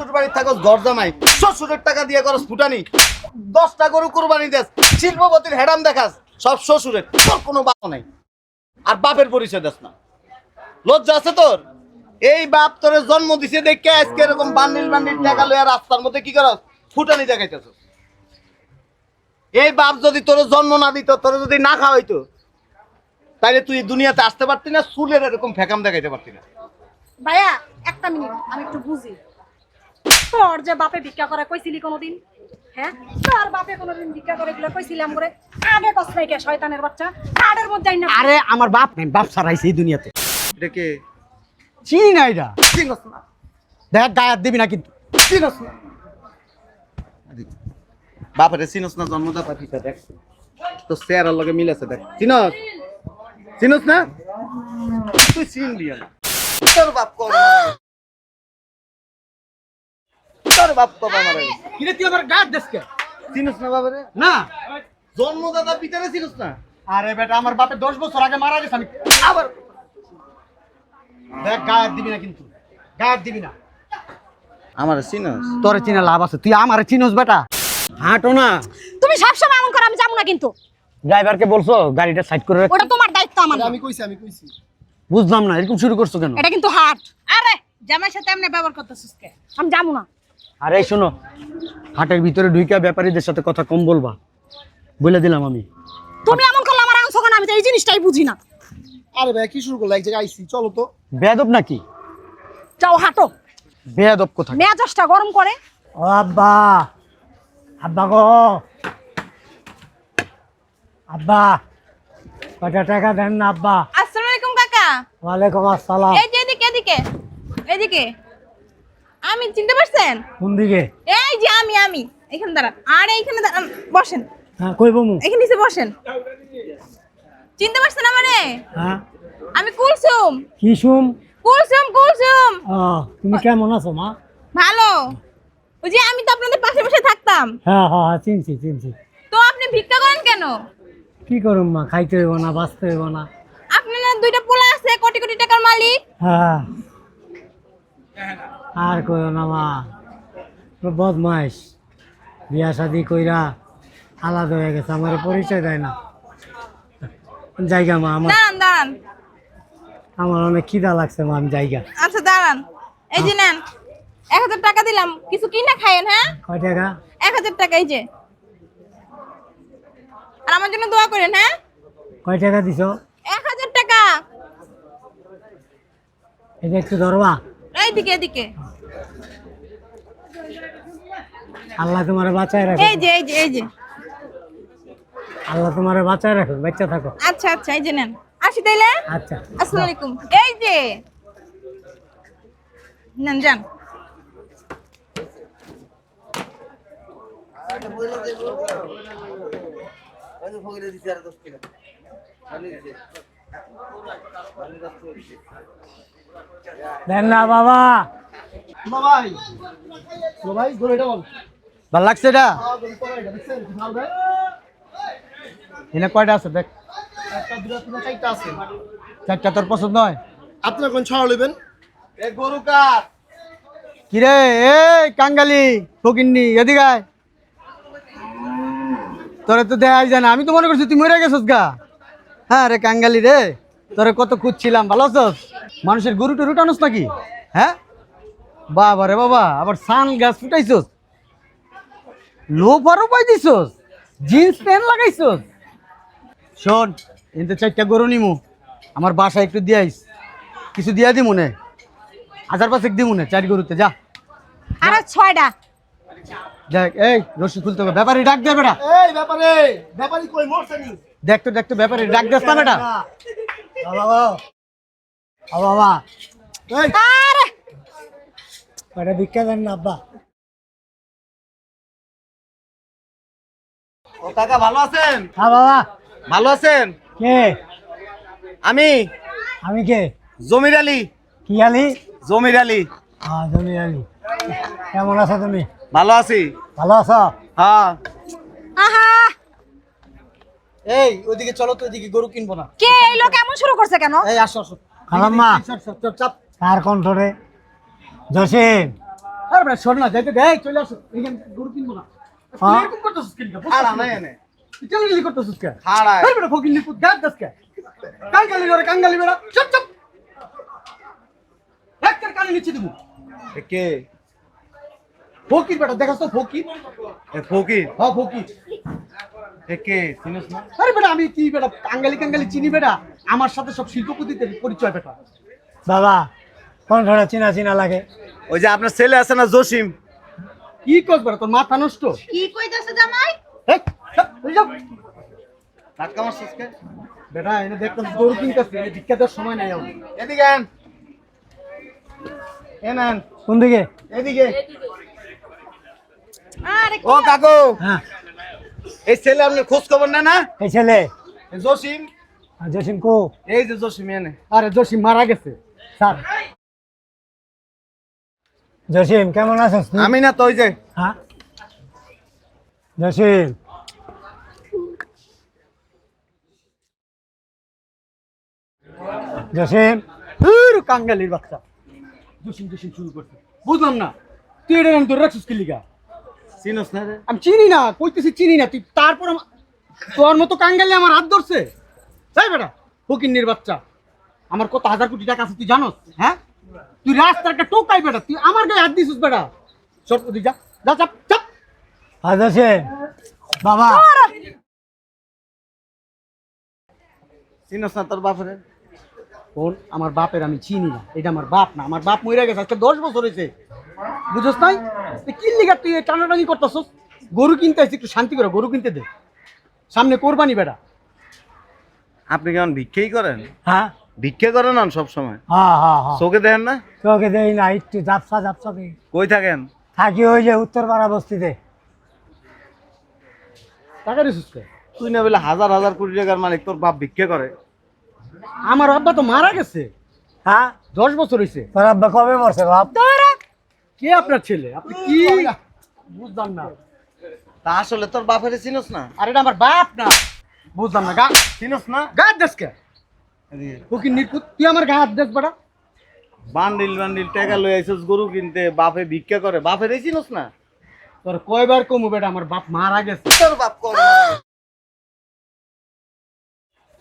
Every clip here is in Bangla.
শ্বশুর বাড়ি শ্বশুরের টাকা দিয়ে ফুটানি। দশটা গরু কোরবানি দেস, শিল্পপতির দেখাস, সব শ্বশুরের, তোর কোনো বাপ নাই। আর বাপের পরিচয় দেস না। লজ্জা আছে তোর? এই বাপ তোর জন্ম দিছে দেখে আজকে এরকম বান্ডিল বান্ডিল টাকা রাস্তার মধ্যে কি ফুটানি দেখাইতেছ এই বাপ যদি তোর জন্ম না দিত, তোর যদি না খাওয়াইতো, তাইলে তুই দুনিয়াতে আসতে পারতি না, চুলের এরকম ফেকাম দেখাইতে পারতি না। ভাইয়া, একটা মিনিট, আমি একটু বুঝি। তোর যে বাপে ভিক্ষা করে কইছিলি কোনোদিন? হ্যাঁ? তোর বাপে কোনোদিন ভিক্ষা করে গুলো কইছিলাম করে আগে কসরাই কে শয়তানের বাচ্চা। কার্ডের মধ্যে আইনা। আরে আমার বাপ নাই বাপ ছাড়াইছে এই দুনিয়াতে। এটা কে? চিনি না এটা। চিনস না। দেখ গায়ে হাত দিবি না কিন্তু। চিনস না। বাপারে চিনস না জন্মদাতা পিতা দেখ। তো চেহারার লগে মিলেছে দেখ। চিনস? চিনস না? তুই চিনলি না তোর বাপ কম তোর বাপ কম আমার কিরে তুই আমার দেশকে চিনস না বাবারে? না। জন্মদাতা পিতারে চিনস না? আরে বেটা আমার বাপে দশ বছর আগে মারা গেছে আমি আবার দেখ গায়ে হাত দিবি না কিন্তু। গায়ে হাত দিবি না। আমার চিনস? তোরে চিনা লাভ আছে তুই আমারে চিনোস বেটা। হাঁটো না। তুমি সবসময় এমন করে আমি যাব না কিন্তু। ড্রাইভারকে বলছো গাড়িটা সাইড করে রাখ। ওটা তোমার দায়িত্ব আমার আমি কইছি আমি কইছি। বুঝলাম না এরকম শুরু করছ কেন? এটা কিন্তু হাট আরে জামাইয়ের সাথে এমনি ব্যবহার করতেছিস কে? আমি যাব না। আরে এই শোনো হাটের ভিতরে ঢুইকা ব্যাপারীদের সাথে কথা কম বলবা। বলে দিলাম আমি। তুমি এমন করলে আমার আনছো কেন আমি তো এই জিনিসটাই বুঝি না। আরে ভাই কি শুরু করল? এক জায়গায় আইছি চলো তো। বেয়াদব নাকি? যাও হাঁটো। বেয়াদব কোথা মেজাজটা গরম করে। ও আব্বা আব্বা গো। আব্বা কটা টাকা দেন না আব্বা? আসসালামু আলাইকুম কাকা। ওয়ালাইকুম আসসালাম। এই যে এদিকে এদিকে। এদিকে। আমি চিনতে পারছেন? কোন দিকে? এই যে আমি আমি। এখানে দাঁড়ান। আর এইখানে দাঁড়ান বসেন। হ্যাঁ কই বমু? এখানে নিচে বসেন। চিনতে পারছেন আমারে? হ্যাঁ। আমি কুলসুম। কি শুম কুলসুম কুলসুম। তুমি কেমন আছো মা? ভালো। ওই যে আমি তো আপনাদের পাশে পাশে থাকতাম। হ্যাঁ হ্যাঁ হ্যাঁ চিনছি চিনছি। তো আপনি ভিক্ষা করেন কেন? কি করুম মা? খাইতে হইব না বাঁচতে হইব না। আপনার দুইটা পোলা আছে কোটি কোটি টাকার মালিক। হ্যাঁ। আর কইও না মা। বদমাইশ। বিয়া শাদি কইরা আলাদা হয়ে গেছে আমার পরিচয় দেয় না। জায়গা মা আমার। দাঁড়ান দাঁড়ান। আমার অনেক খিদা লাগছে মা আমি জায়গা। আচ্ছা দাঁড়ান। এই যে নেন এক হাজার টাকা দিলাম। কিছু কিনা খাইয়েন হ্যাঁ? কয় টাকা? এক হাজার টাকা এই যে। আর আমার জন্য দোয়া করেন হ্যাঁ? কয় টাকা দিছ? এক হাজার টাকা। এটা একটু ধরবা। এইদিকে এদিকে আল্লাহ তোমার বাঁচায় রাখো এই যে এই যে এই যে। আল্লাহ তোমার বাঁচায় রাখো বাচ্চা থাকো। আচ্ছা আচ্ছা এই যে নেন। আসি তাইলে। আচ্ছা। আসসালামু আলাইকুম। এই যে। নেন যান। না বাবা ভাই ধরে এটা বল। ভালো লাগছে এটা? ভাই? এনে কয়টা আছে দেখ। একটা, দুটা, তিনটা, চারটা তোর পছন্দ হয়? আপনারা কোন ছড়া লইবেন গরু কার? কিরে এই কাঙ্গালি ফকিন্নি এদিকে আয়। তোরে তো দেখাই যায় না। আমি তো মনে করছি তুই মরে গেছিস গা। হ্যাঁ রে কাঙ্গালি রে। তোরে কত খুঁজছিলাম ভালো আছস? মানুষের গরু টরু টানুস নাকি? হ্যাঁ? বাবা রে বাবা আবার সান গাছ ফুটাইছস? লোফারও পাই দিছস জিন্স প্যান্ট লাগাইছস? শোন এতে চারটা গরু নিমু আমার বাসায় একটু দিয়াইস কিছু দিয়া দি নে? হাজার পাঁচেক দি মনে চার গরুতে যা। আরে ছয়টা। দেখ এই রশি খুলতে হবে। ব্যাপারে ডাক দে বেটা। এই ব্যাপারে ব্যাপারি কই মরছে নি? দেখ তো দেখ তো ব্যাপারে ডাক দেস না বেটা। বাবা বাবা। এই। আরে। কয়টা ভিক্ষা দেন না আব্বা। ও কাকা ভালো আছেন? হ্যাঁ বাবা। ভালো আছেন? কে? আমি। আমি কে? জমির আলী। কি আলি? জমির আলী। হ্যাঁ জমি আলি। কেমন আছো তুমি? ভালো আছি। ভালো আছো? হ্যাঁ। আহা। এই ওইদিকে চলো তো ওইদিকে গরু কিনবো না। কে এই লোক এমন শুরু করছে কেন? এই আসো আসো। খালাম্মা চপ চপ। কার কণ্ঠরে জসিম। আরে বেটা শোন না যাইতে দে এই চলে আসো। এখানে গরু কিনবো না। হ্যাঁ? এরকম করতেছিস কেন খাড়া নাই এনে। তুই কেন করতেছিস কেন? খাড়া আরে বেটা ফকির নিপুত গাছ দাস কে? কাঙ্গালি করে কাঙ্গালি বেটা চুপ চুপ। একটা কানে নিচে দেবো। কে? ফকির বেটা দেখাস তো ফকির? ফকির। হ্যাঁ ফকির। এ কে? চিনিস না? আরে বেটা আমি কি বেটা কাঙ্গালি কাঙ্গালি চিনি বেটা? আমার সাথে সব শিল্পপতিদের পরিচয় বেটা। বাবা কোন ধরা চিনা চিনা লাগে? ওই যে আপনার ছেলে আছে না জসিম? কি করছ বেটা তোর মাথা নষ্ট? কি কইতাছে জামাই? এই, চাপ, এই যাও। ধাক্কা মারছিস কে? বেটা এনে দেখতাম গরু কিনতেছে এনে ভিক্ষা দেওয়ার সময় নাই আমার এদিকে আন। এ নেন। কোন দিকে? এদিকে। আরে ও কাকু। হ্যাঁ। এই ছেলে আপনি খোঁজ খবর নেয় না? এই ছেলে। জসিম। জসিম কো? এই যে জসিম এনে। আরে জসিম মারা গেছে। স্যার। জসিম কেমন আছিস? আমি না তো ওই যে হ্যাঁ? জসিম। জসিম। ধুর, কাঙ্গালির বাচ্চা। জসিম জসিম শুরু করছে। বুঝলাম না। তুই এটা নাম তোর রাখছিস কি লিগা? চিনস না রে? আমি চিনি না কইতেছি চিনি না। তুই তারপর তোর মতো কাঙ্গালি আমার হাত ধরছে? তাই বেটা ফকিন্নির বাচ্চা। আমার কত হাজার কোটি টাকা আছে তুই জানোস? হ্যাঁ? তুই রাস্তার একটা টোকাই বেটা তুই আমার গায়ে হাত দিছিস বেটা। সর তুই যা যা চাপ চাপ আর জসিম বাবা। চিনস না তোর বাপরে? ফোন আমার বাপের আমি চিনি না এটা আমার বাপ না। আমার বাপ মরে গেছে আজকে দশ বছর হয়েছে বুঝছ নাই? কি লিগা তুই এই টানাটানি করতেছস? গরু কিনতে আসছি একটু শান্তি করে গরু কিনতে দে। সামনে কোরবানি বেটা আপনি কেমন ভিক্ষেই করেন? হ্যাঁ। ভিক্ষে করেন না সব সময়? হ্যাঁ হ্যাঁ হ্যাঁ। চোখে দেখেন না? তোকে দেই না একটু জাপসা জাপসা দিই। কই থাকেন? থাকি ওই যে উত্তরপাড়া বস্তিতে। টাকা রিসুস তুই না বলে হাজার হাজার কোটি টাকার মালিক তোর বাপ ভিক্ষে করে। আমার আব্বা তো মারা গেছে। হ্যাঁ? দশ বছর হয়েছে তোর আব্বা কবে মরছে বাপ? কে আপনার ছেলে? আপনি কি বুঝলাম না। তা আসলে তোর বাপেরে চিনস না? আর এটা আমার বাপ না। বুঝলাম না গা চিনস না? গা দেশ কে? ফকির নির্কুত তুই আমার গা দেশ বেটা। বান্ডিল বান্ডিল টাকা লই আইছস গরু কিনতে বাপে ভিক্ষা করে। বাপেরে চিনস না? তোর কয়বার কমু বেটা আমার বাপ মারা গেছে। তোর বাপ গেছে?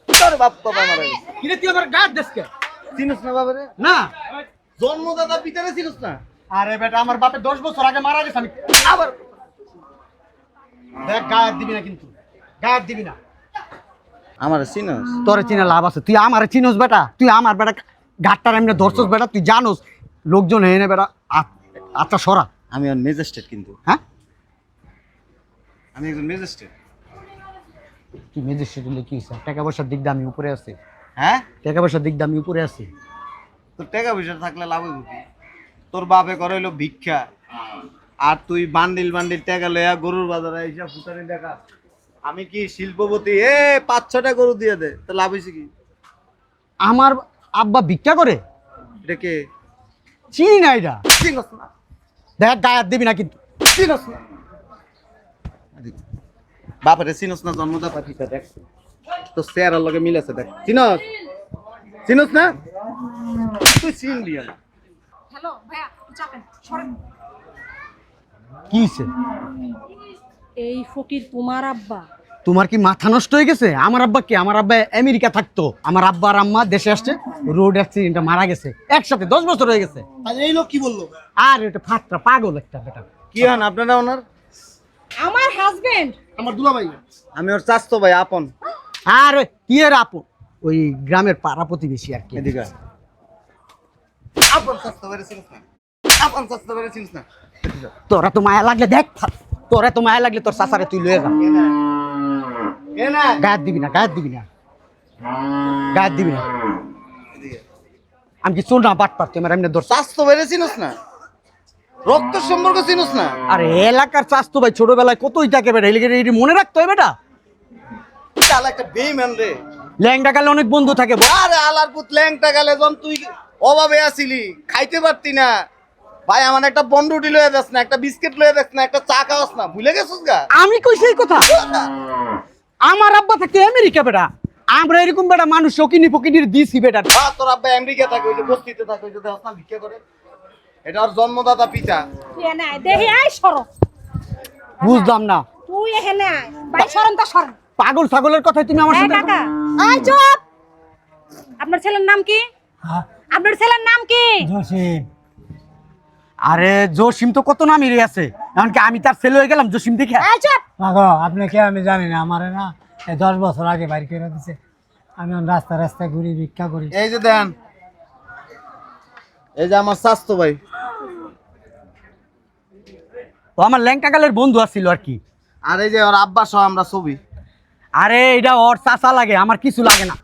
তোর বাপ কবে মারা গেছে? কিরে তুই আমার গা দেশ কে? চিনস না বাপেরে? না। জন্মদাতা পিতারে চিনস না? আরে বেটা আমার বাপে দশ বছর আগে মারা গেছে আমি আবার দেখ গা হাত দিবি না কিন্তু। গা হাত দিবি না। আমার চিনস? তোরে চিনে লাভ আছে। তুই আমার চিনোস বেটা। তুই আমার বেটা ঘাটটার এমনি ধরছস বেটা। তুই জানোস লোকজন এনে বেটা আচ্ছা সরা। আমি আর মেজেস্টেট কিন্তু। হ্যাঁ? আমি একজন মেজেস্টেট। তুই মেজিস্ট্রেট হলে কি হইছে? টাকা পয়সার দিক দিয়ে আমি উপরে আছি। হ্যাঁ? টাকা পয়সার দিক দিয়ে আমি উপরে আছি। তোর টাকা পয়সা থাকলে লাভ হইব কি? তোর বাপে করে হইল ভিক্ষা। আর তুই বান্ডিল বান্ডিল টাকা লইয়া গরুর বাজারে আইসা ফুটানি দেখা। আমি কি শিল্পপতি? এ পাঁচ ছটা গরু দিয়ে দে তো লাভ হয়েছে কি? আমার আব্বা ভিক্ষা করে? এটা কে? চিনি না এটা। চিনস না। দেখ গায়ে হাত দিবি না কিন্তু। চিনস না। বাপরে চিনস না জন্মদাতা পিতা দেখ। তো চেহারার লগে মিল আছে দেখ। চিনস চিনস না? তুই চিনলি না হ্যালো ভাইয়া। এই ফকির তোমার আব্বা। তোমার কি মাথা নষ্ট হয়ে গেছে? আমার আব্বা কি? আমার আব্বা আমেরিকা থাকতো। আমার আব্বা আর আম্মা দেশে আসছে রোড অ্যাক্সিডেন্টে মারা গেছে। একসাথে দশ বছর হয়ে গেছে। এই লোক কি বলল? আর এটা পাগল একটা বেটা। কি হন আপনারা ওনার? আমার হাজবেন্ড আমার দুলাভাই। আমি ওর ভাই আপন। আর কি এর আপন? ওই গ্রামের পাড়া প্রতিবেশী আর কি। এদিকে আপন ভাই তোরা তো মায়া লাগলে দেখ তোরা তো মায়া লাগলে তোর চাচারে তুই লয়ে যা। কে না গায়ে দিবি না গায়ে দিবি না। গায়ে দিবি না। আমি কি চোর না বাট পারতো, আমার এমনি ধর চাস্তো ভাই চিনস না রক্ত সম্পর্ক চিনস না আর এলাকার চাস্তো ভাই ছোটবেলায় কতই থাকে বেটা এটি মনে রাখতো বেটা। চাল একটা বেইমান রে ল্যাংটা কালে অনেক বন্ধু থাকে। আরে আলার পুত ল্যাংটা গেলে যখন তুই অভাবে আসিলি, খাইতে পারতি না। ভাই আমার একটা বন্ডুটি লয়ে যাস না একটা বিস্কিট লয়ে যাস না একটা চা খাওয়াস না। ভুলে গেছিস গা? আমি কই সেই কথা? আমার আব্বা থাকে আমেরিকা বেটা। আমরা এরকম বেটা মানুষ শকিনি ফকিনির দিছি বেটা। আ, তোর আব্বা আমেরিকা থাকে ওই যে বস্তিতে থাকে ওই যে দেখাস না ভিক্ষা করে? এটা ওর জন্মদাতা পিতা। দেখি আয় সরো। বুঝলাম না। তুই এখানে আয় ভাই সরন তো সরন পাগল ছাগলের কথাই তুমি আমার সাথে কাকা আয় চুপ। আপনার ছেলের নাম কি? হ্যাঁ। আপনার ছেলের নাম কি? জসিম আরে জসিম তো কত নামই আছে এমনকি আমি তার ছেলে হয়ে গেলাম জসিম দেখে। মাগো আপনি কে আমি জানি না আমারে না এই দশ বছর আগে বাইর করে দিছে। আমি রাস্তা রাস্তায় ঘুরি ভিক্ষা করি। এই যে দেন। এই যে আমার স্বাস্থ্য ভাই। ও আমার ল্যাংটা কালের বন্ধু আসছিল আর কি। আর এই যে ওর আব্বা সহ আমরা ছবি। আরে এটা ওর চাচা লাগে আমার কিছু লাগে না।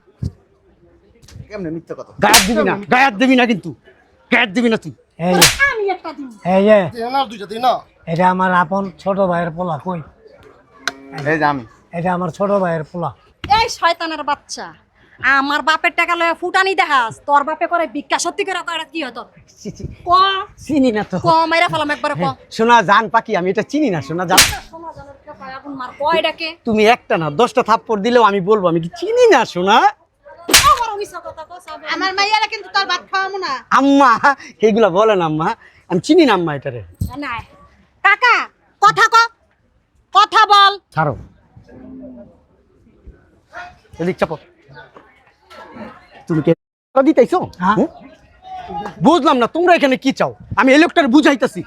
কেমনে মিথ্যে কথা? গায়ের দিবি না গায়ের দিবি না কিন্তু। গায়ের দিবি না তুই। এই এই যে দুইটা দিন না? এটা আমার আপন ছোট ভাইয়ের পোলা কই? এই যে আমি। এটা আমার ছোট ভাইয়ের পোলা। এই শয়তানের বাচ্চা আমার বাপের টাকা লয়ে ফুটানি দেখাস তোর বাপে করে ভিক্ষা সত্যি করে কি হতো ক? চিনি না তো। ক মাইরা ফেলাম একবারে ক। শোনা জান পাখি আমি এটা চিনি না শোনা জান। কয় তুমি একটা না দশটা থাপ্পড় দিলেও আমি বলব আমি কি চিনি না শোনা? আমার মাইয়ারা কিন্তু তোর ভাত খাওয়াবো না। আম্মা এগুলা বলেন আম্মা। আমি চিনি না আম্মা এটারে। নাই। কাকা কথা ক। কথা বল। ছাড়ো। এদিক চাপো। তুমি কে দিতেছো হ্যাঁ। বুঝলাম না তোমরা এখানে কি চাও? আমি এই লোকটার বুঝাইতেছি।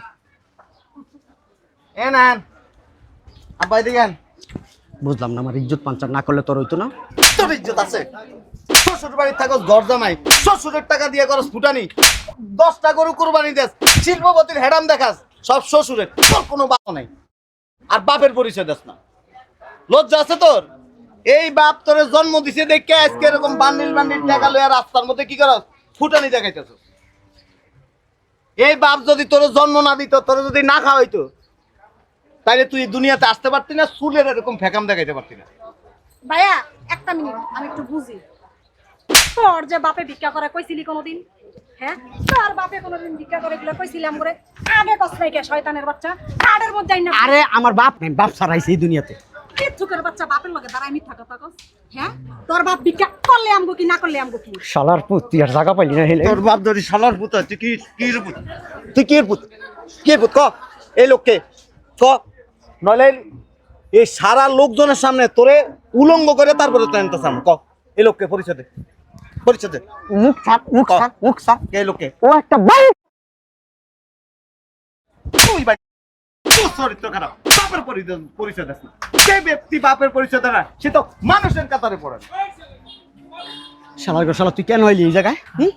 এ নেন। আব্বা এদিকে। বুঝলাম না আমার ইজ্জত পাঞ্চার না করলে তোর হইতো না। তোর ইজ্জত আছে। শ্বশুর বাড়ির থাকস ঘর জামাই শ্বশুরের টাকা দিয়ে করস ফুটানি, দশটা গরু কুরবানি দেস, শিল্পপতির হেডাম দেখাস, সব শ্বশুরের, তোর কোনো বাপ নাই। আর বাপের পরিচয় দেস না। লজ্জা আছে তোর? এই বাপ তোর জন্ম দিছে দেখে আজকে এরকম বান্ডিল বান্ডিল টাকা লইয়া রাস্তার মধ্যে কি করস? ফুটানি দেখাইতেছ। এই বাপ যদি তোর জন্ম না দিত, তোর যদি না খাওয়াইতো, তাইলে তুই দুনিয়াতে আসতে পারতি না, চুলের এরকম ফেকাম দেখাইতে পারতি না। ভাইয়া, একটা মিনিট, আমি একটু বুঝি। তোর যে বাপে ভিক্ষা করে কইছিলি কোনোদিন? হ্যাঁ? তোর বাপে কোনোদিন ভিক্ষা করে এগুলো কইছিলাম করে আগে কস নাই কে শয়তানের বাচ্চা। কার্ডের মধ্যে আইনা আরে আমার বাপ নাই বাপ ছাড়াইছে এই দুনিয়াতে। কিচ্ছুকের বাচ্চা বাপের লগে দাঁড়াই মিথ্যা কথা কস। হ্যাঁ? তোর বাপ ভিক্ষা করলে আমগো কি না করলে আমগো কি? শালার পুত তুই আর জায়গা পাইলি না হেলে। তোর বাপ ধরি শালার পুত তুই কি কি পুত? তুই কি পুত? কি পুত? ক। এই লোককে। ক। নইলে এই সারা লোকজনের সামনে তোরে উলঙ্গ করে তারপরে তো আনতে সামনে ক। এই লোককে পরিচয় দে। পরিচয় দে। মুখ সাপ মুখ সাপ মুখ সাপ কে এই ও একটা বাই তুই বাড়ি চরিত্র খারাপ। বাপের পরিচয় পরিচয় দেস না। যে ব্যক্তি বাপের পরিচয় দেয় না সে তো মানুষের কাতারে পড়ে। না। গো শালা তুই কেন এলি এই জায়গায়? হুম?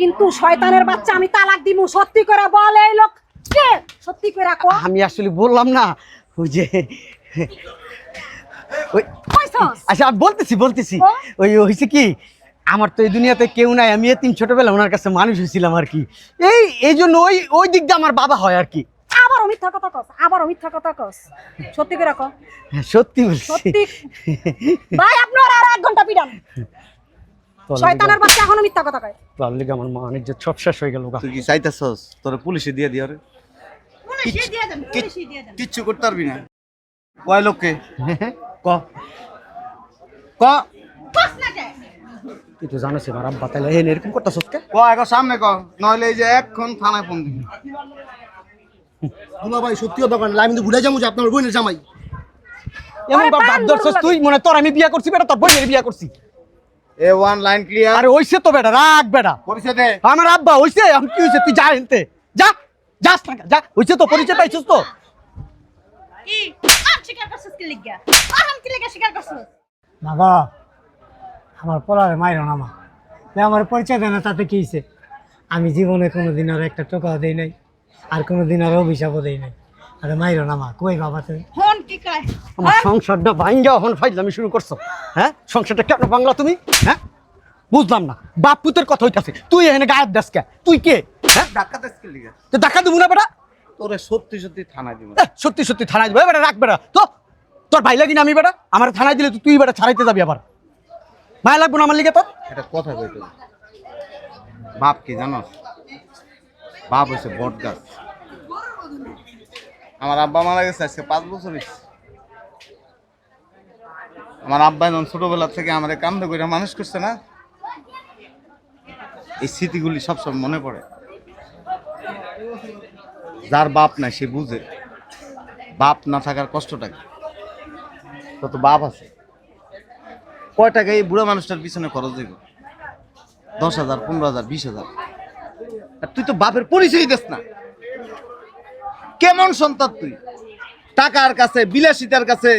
কিন্তু শয়তানের বাচ্চা আমি তালাক দিমু সত্যি করে বল এই লোক কে? সত্যি করে ক। আমি আসলে বললাম না ওই যে ওই আচ্ছা বলতেছি বলতেছি। ওই হয়েছে কি আমার তো এই দুনিয়াতে কেউ নাই আমি এতিম ছোটবেলা ওনার কাছে মানুষ হয়েছিলাম আর কি। এই এই জন্য ওই ওই দিক দিয়ে আমার বাবা হয় আর কি। আবার মিথ্যা কথা কস আবার মিথ্যা কথা কস। সত্যি করে ক হ্যাঁ, সত্যি বলছি। সত্যি। ভাই আপনার আর এক ঘণ্টা পিডান শয়তানের বাচ্চা এখনও মিথ্যা কথা কয়। তার লিগে আমার মা নিজের সব শেষ হয়ে গেল গা। তুই কি চাইতেছস? তোর পুলিশে দিয়ে দিও রে পুলিশে দিয়ে দেন পুলিশে দিয়ে দেন। কিচ্ছু করতে পারবি না। কয় লোককে? ক ক। কস না কে তুই তো জানিস আমার আব্বা তাহলে এই এরকম ক? এখন সামনে ক নইলে এই যে এক্ষণ থানায় ফোন দিবি। দুলা ভাই সত্যি কথা কেন আমি তো ভুলে যাব যে আপনার বোনের জামাই। এমন বাপ ধরছস তুই মনে তোর আমি বিয়া করছি বেটা তোর বোনের বিয়া করছি। এ ওয়ান লাইন ক্লিয়ার আরে ওইসে তো বেটা রাখ বেটা। পরিচয় দে। আমার আব্বা হইছে আমি কি হইছে তুই যা এনতে। যা যাস না যা হইছে তো পরিচয় পাইছিস তো। কি? আর স্বীকার করছিস কি কি লিগা স্বীকার করছিস? আমার পোলারে মাইরো না মা। যে আমার পরিচয় দেয় না তাতে কি হইছে? আমি জীবনে কোনোদিন আর একটা টোকাও দেই নাই আর কোনো দিন আর অভিশাপও দেই নাই। আরে মাইরো না মা কই বাবা তুমি? হন কি কয়? আমার সংসারটা ভাঙ্গা হন ফাইজলামি শুরু করছ। হ্যাঁ? সংসারটা কেন বাংলা তুমি? হ্যাঁ? বুঝলাম না। বাপ পুতের কথা হইতাছে। তুই এখানে গায়েব দাস কে? তুই কে? হ্যাঁ? ধাক্কা দে স্কিল লিগা? তো দেখা দেবো না বেটা? তোরে সত্যি সত্যি থানায় দিব। এ, সত্যি সত্যি থানায় দিব। এ বেটা রাখ বেটা। তো তোর ভাই লাগি না আমি বেটা? আমার থানায় দিলে তুই বেটা ছাড়াইতে যাবি আবার। ভাই লাগবো না আমার লিগে তোর এটা কথা কইতে বাপ কি জানোস? বাপ হইছে বট গাছ। আমার আব্বা মারা গেছে, আজকে পাঁচ বছর আমার আব্বা যখন ছোটবেলা থেকে আমার কান্দে করে মানুষ করছে না? এই স্মৃতিগুলি সবসময় মনে পড়ে। যার বাপ নাই, সে বুঝে। বাপ না থাকার কষ্টটা কত বাপ আছে। কয় টাকা এই বুড়া মানুষটার পিছনে খরচ দেবে দশ হাজার, পনেরো হাজার, বিশ হাজার। আর তুই তো বাপের পরিচয় দিস না। কেমন সন্তান তুই? টাকার কাছে, বিলাসিতার কাছে,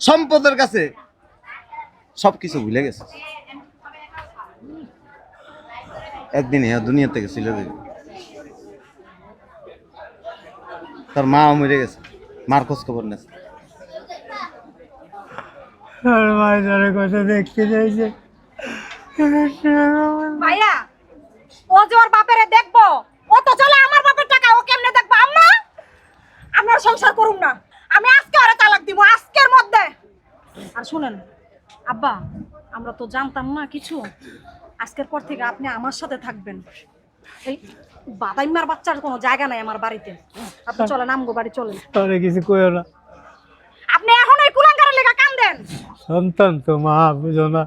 সম্পদের কাছে। সবকিছু ভুলে গেছে একদিন হ্যাঁ দুনিয়া থেকে ছিল তার মা মরে গেছে। মার খোঁজ খবর নেছে আর মায়ের কথা দেখতে চাইছে? ভাইয়া ও যে ওর বাপেরে দেখব ও তো চলে আমার বাপের টাকা ও কেমনে দেখব? আম্মা আমরা সংসার করুম না। আমি আজকে আরে তালাক দিব আজকের মধ্যে। আর শুনেন আব্বা আমরা তো জানতাম না কিছু। আজকের পর থেকে আপনি আমার সাথে থাকবেন। এই বাদাইমার বাচ্চার কোনো জায়গা নাই আমার বাড়িতে। আপনি চলেন আমগো বাড়ি চলেন। তোরে কিছু কইও না আপনি এখন এই কুলাঙ্গারের লেখা কান দেন সন্তান? তো মা বুঝো না।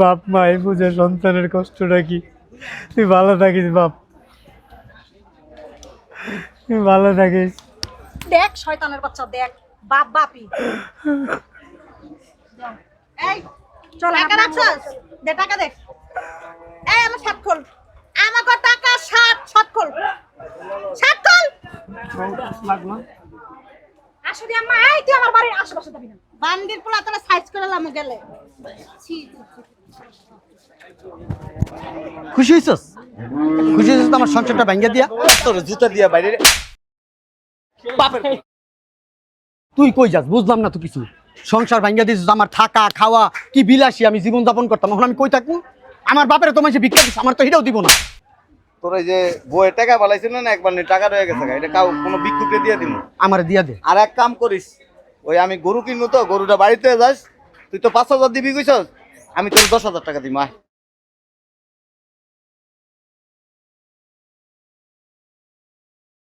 বাপ মা এই বুঝে সন্তানের কষ্টটা কি? তুই ভালো থাকিস বাপ। তুই ভালো থাকিস। দেখ শয়তানের বাচ্চা দেখ। বাপ বাপি এই চল টাকা রাখছস? দে টাকা দে। এই আমার শার্ট খোল। আমাকে টাকা সাত সাত খোল। সাত খোল। আসলে আম্মা এই তুই আমার বাড়ির আশেপাশে যাবি না। বান্ডির পোলা তোরা সাইজ করে লাম গেলে। খুশি হয়েছস খুশি হয়েছিস তো আমার সংসারটা ভেঙে দিয়া? তোর জুতা দিয়া বাইরে বাপের তুই কই যাস? বুঝলাম না তো কিছু। সংসার ভাঙ্গা দিছিস আমার থাকা খাওয়া কি বিলাসী আমি জীবন যাপন করতাম এখন আমি কই থাকব? আমার বাপের তোমার ভিক্ষা দিচ্ছে আমার তো এটাও দিব না। তোর এই যে বইয়ে টাকা পালাইছিল না একবার নি টাকা রয়ে গেছে এটা কাউ কোনো বিক্ষুকে দিয়ে দিব আমার দিয়ে দে। আর এক কাম করিস ওই আমি গরু কিনবো তো গরুটা বাড়িতে যাস তুই তো পাঁচ হাজার দিবি কইছস আমি তোর দশ হাজার টাকা দিই মা